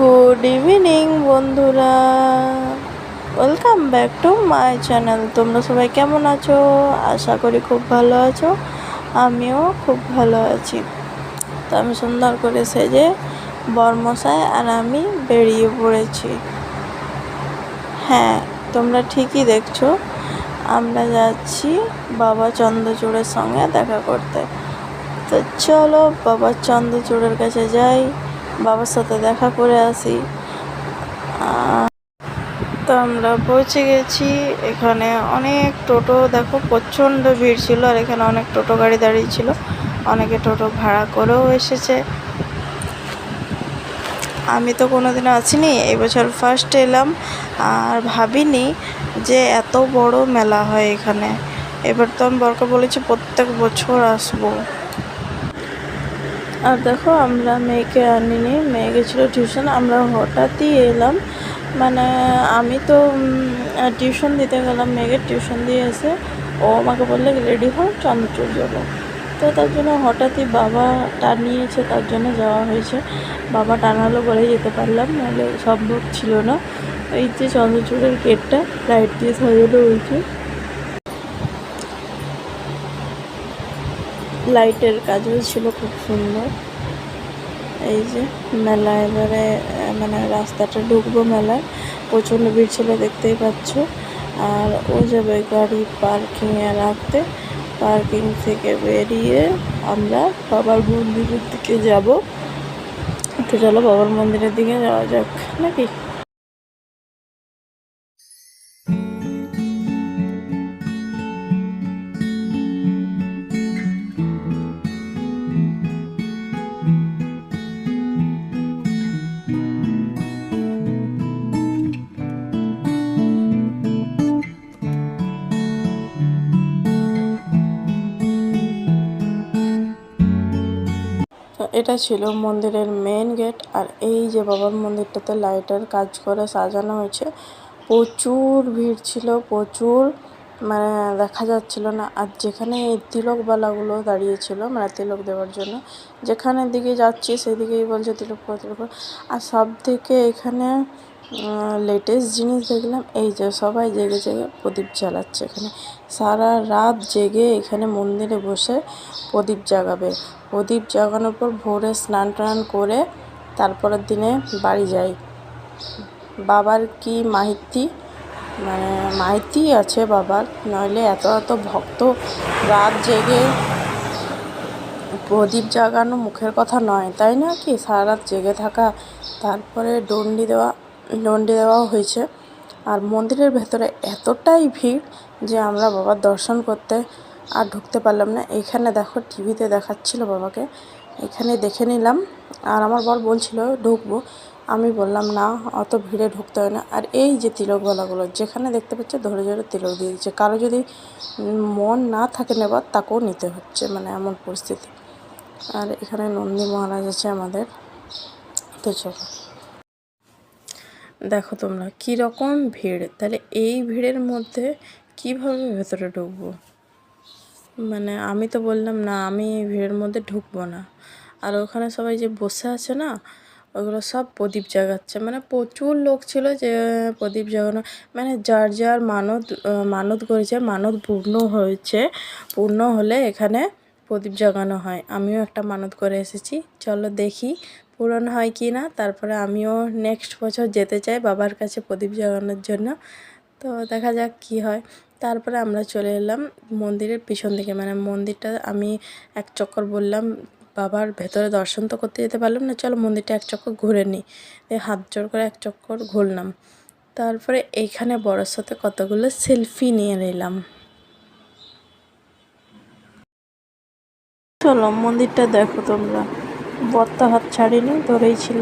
Good evening বন্ধুরা। Welcome back to my channel তোমরা সবাই কেমন আছো? আশা করি খুব ভালো আছো। আমিও খুব ভালো আছি। তো আমি সুন্দর করে সেজে বরমশাই আর আমি বেরিয়ে পড়েছি। হ্যাঁ তোমরা ঠিকই দেখছ। আমরা যাচ্ছি বাবা চন্দ্রচূড়ের সঙ্গে দেখা করতে। তো চলো বাবা চন্দ্রচূড়ের কাছে যাই। বাবার সাথে দেখা করে আসি। তো আমরা পৌঁছে গেছি। এখানে অনেক টোটো, দেখো প্রচণ্ড ভিড় ছিল আর এখানে অনেক টোটো গাড়ি দাঁড়িয়ে ছিল। অনেকে টোটো ভাড়া করেও এসেছে। আমি তো কোনোদিনও আসিনি এই বছর ফার্স্ট এলাম আর ভাবিনি যে এত বড় মেলা হয় এখানে। এবার তো আমি বরকে বলেছি প্রত্যেক বছর আসব। আর দেখো, আমরা মেয়েকে আনিনি। মেয়ে গেছিল টিউশন আমরা হঠাৎই এলাম। মানে আমি তো টিউশন দিতে গেলাম, মেয়েকে টিউশন দিয়ে এসে। ও আমাকে বললে রেডি হও চন্দ্রচূড় যাব। তো তার জন্য হঠাৎই বাবা টানিয়েছে, তার জন্য যাওয়া হয়েছে। বাবা টানালো বলে যেতে পারলাম, নাহলে সম্ভব ছিল না। এই যে চন্দ্রচূড়ের গেটটা লাইট দিয়ে সাজানো হয়েছে লাইটের কাজও ছিল খুব সুন্দর। এই যে মেলা এবারে মানে রাস্তাটা ঢুকবো মেলায়। প্রচণ্ড ভিড় ছিল, দেখতেই পাচ্ছ। আর ও যাবে গাড়ি পার্কিংয়ে রাখতে পার্কিং থেকে বেরিয়ে আমরা বাবার মন্দিরের দিকে যাব। তো চলো বাবার মন্দিরের দিকে যাওয়া যাক, নাকি? এটা ছিল মন্দিরের মেন গেট আর এই যে বাবার মন্দিরটাতে লাইটের কাজ করে সাজানো হয়েছে। প্রচুর ভিড় ছিল, প্রচুর মানে দেখা যাচ্ছিল না। আর যেখানে তিলকবালাগুলো দাঁড়িয়েছিল মানে তিলক দেওয়ার জন্য যেখানে দিকে যাচ্ছি, সেদিকেই বলছে তিলক তিলক আর সব থেকে এখানে লেটেস্ট জিনিস দেখলাম, এই যে সবাই জেগে জেগে প্রদীপ জ্বালাচ্ছে এখানে। সারা রাত জেগে এখানে মন্দিরে বসে প্রদীপ জাগাবে। প্রদীপ জাগানোর পর ভোরে স্নান টান করে তারপরের দিনে বাড়ি যাই। বাবার কি মাহিতি? মানে মাহিতি আছে বাবার, নইলে এত এত ভক্ত, রাত জেগে প্রদীপ জাগানো মুখের কথা নয়, তাই না কি? সারা রাত জেগে থাকা, তারপরে ডন্ডি দেওয়া ডন্ডি দেওয়াও হয়েছে। আর মন্দিরের ভেতরে এতটাই ভিড় যে আমরা বাবার দর্শন করতে আর ঢুকতে পারলাম না। এখানে দেখো টিভিতে দেখাচ্ছিল বাবাকে। এখানে দেখে নিলাম। আর আমার বর বলছিল, ঢুকবো। আমি বললাম, না, অত ভিড়ে ঢুকতে হয় না। আর এই যে তিলকওয়ালাগুলো যেখানে দেখতে পাচ্ছে ধরে ধরে তিলক দিয়ে দিচ্ছে। কারও যদি মন না থাকে নেবার, তাকেও নিতে হচ্ছে মানে এমন পরিস্থিতি। আর এখানে নন্দী মহারাজ আছে আমাদের। তো চলো। দেখো তোমরা রকম ভিড়? তাহলে এই ভিড়ের মধ্যে কীভাবে ভেতরে ঢুকবো? মানে আমি তো বললাম না, আমি এই ভিড়ের মধ্যে ঢুকবো না। আর ওখানে সবাই যে বসে আছে না, ওগুলো সব প্রদীপ জাগাচ্ছে। মানে প্রচুর লোক ছিল যে প্রদীপ জাগানো মানে যার যার মানত মানত করেছে, মানত পূর্ণ হয়েছে, পূর্ণ হলে এখানে প্রদীপ জাগানো হয়। আমিও একটা মানত করে এসেছি। চলো দেখি পূরণ হয় কি না, তারপরে আমিও নেক্সট বছর যেতে চাই বাবার কাছে প্রদীপ জাগানোর জন্য। তো দেখা যাক কি হয়। তারপরে আমরা চলে এলাম মন্দিরের পিছন দিকে। মানে মন্দিরটা আমি এক চক্কর বললাম, বাবার ভেতরে দর্শন তো করতে যেতে পারলাম না, চলো মন্দিরটা এক চক্কর ঘুরে নিই। হাত জোর করে এক চক্কর ঘুরলাম। তারপরে এইখানে বড়োর সাথে কতগুলো সেলফি নিয়ে নিলাম। চলো মন্দিরটা দেখো তোমরা। বর্তা হাত ছাড়েনি ধরেই ছিল।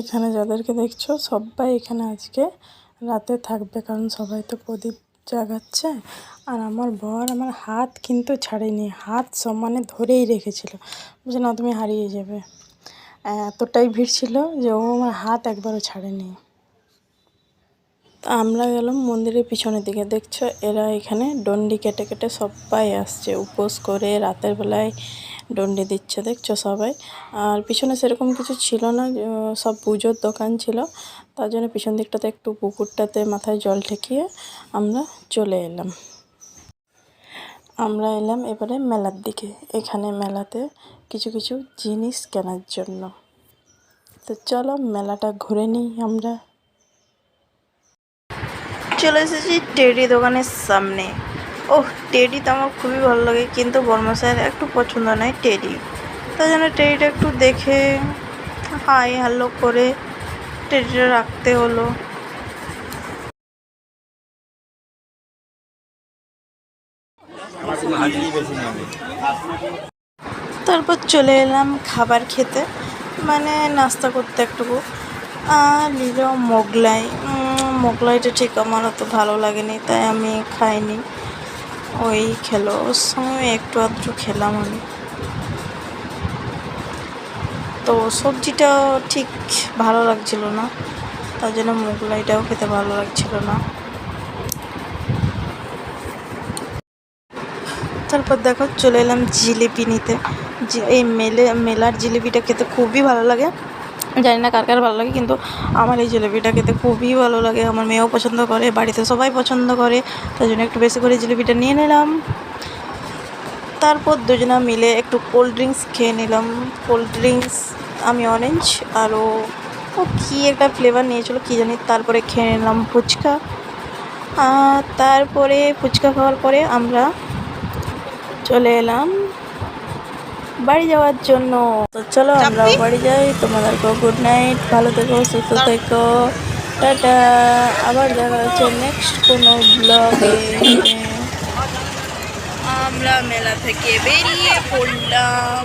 এখানে যাদেরকে দেখছ, সবাই এখানে আজকে রাতে থাকবে, কারণ সবাই তো প্রদীপ জাগাচ্ছে। আর আমার বর আমার হাত কিন্তু ছাড়েনি, হাত সমানে ধরেই রেখেছিল। বলছে, না, তুমি হারিয়ে যাবে। এতটাই ভিড় ছিল যে ও আমার হাত একবারও ছাড়েনি। আমরা গেলাম মন্দিরের পিছনের দিকে। দেখছ, এরা এখানে ডন্ডি কেটে কেটে সবাই আসছে, উপোস করে রাতের বেলায় ডন্ডি দিচ্ছে, দেখছ সবাই? আর পিছনে সেরকম কিছু ছিল না সব পুজোর দোকান ছিল। তার জন্য পিছন দিকটাতে একটু পুকুরটাতে মাথায় জল ঠেকিয়ে আমরা চলে এলাম। আমরা এলাম এবারে মেলার দিকে। এখানে মেলাতে কিছু কিছু জিনিস কেনার জন্য। তো চলো, মেলাটা ঘুরে নিই আমরা। চলে এসেছি টেডি দোকানের সামনে। ওহ, টেডি তো আমার খুবই ভালো লাগে, কিন্তু বর্মশাইয়ের একটু পছন্দ নয় টেডি। তাই জন্য টেডিটা একটু দেখে, হাই হ্যালো করে টেডিটা রাখতে হলো। তারপর চলে এলাম খাবার খেতে মানে নাস্তা করতে একটুকু। আর নিল মোগলাই মোগলাইটা ঠিক আমার অত ভালো লাগেনি, তাই আমি খাইনি। ওই খেলো। ওর সঙ্গে একটু আধটু খেলাম আমি। তো সবজিটাও ঠিক ভালো লাগছিল না, তার জন্য মোগলাইটাও খেতে ভালো লাগছিল না। তারপর দেখো, চলে এলাম জিলিপি নিতে। এই মেলে, মেলার জিলিপিটা খেতে খুবই ভালো লাগে। জানি না কার কার ভালো লাগে, কিন্তু আমার এই জিলিপিটা খেতে খুবই ভালো লাগে। আমার মেয়েও পছন্দ করে, বাড়িতে সবাই পছন্দ করে, তাই জন্য একটু বেশি করে জিলিপিটা নিয়ে নিলাম। তারপর দুজনা মিলে একটু কোল্ড ড্রিঙ্কস খেয়ে নিলাম। কোল্ড ড্রিঙ্কস আমি অরেঞ্জ আরও ও কী একটা ফ্লেভার নিয়েছিল কী জানি, তারপরে খেয়ে নিলাম ফুচকা। তারপরে ফুচকা খাওয়ার পরে আমরা চলে এলাম। বাড়ি যাওয়ার জন্য। তো চলো আমরাও বাড়ি যাই। তোমাদেরকেও গুড নাইট ভালো থেকো সুস্থ থেকো। টাটা। আবার দেখা হচ্ছে নেক্সট কোনো ব্লগে আমরা মেলা থেকে বেরিয়ে পড়লাম।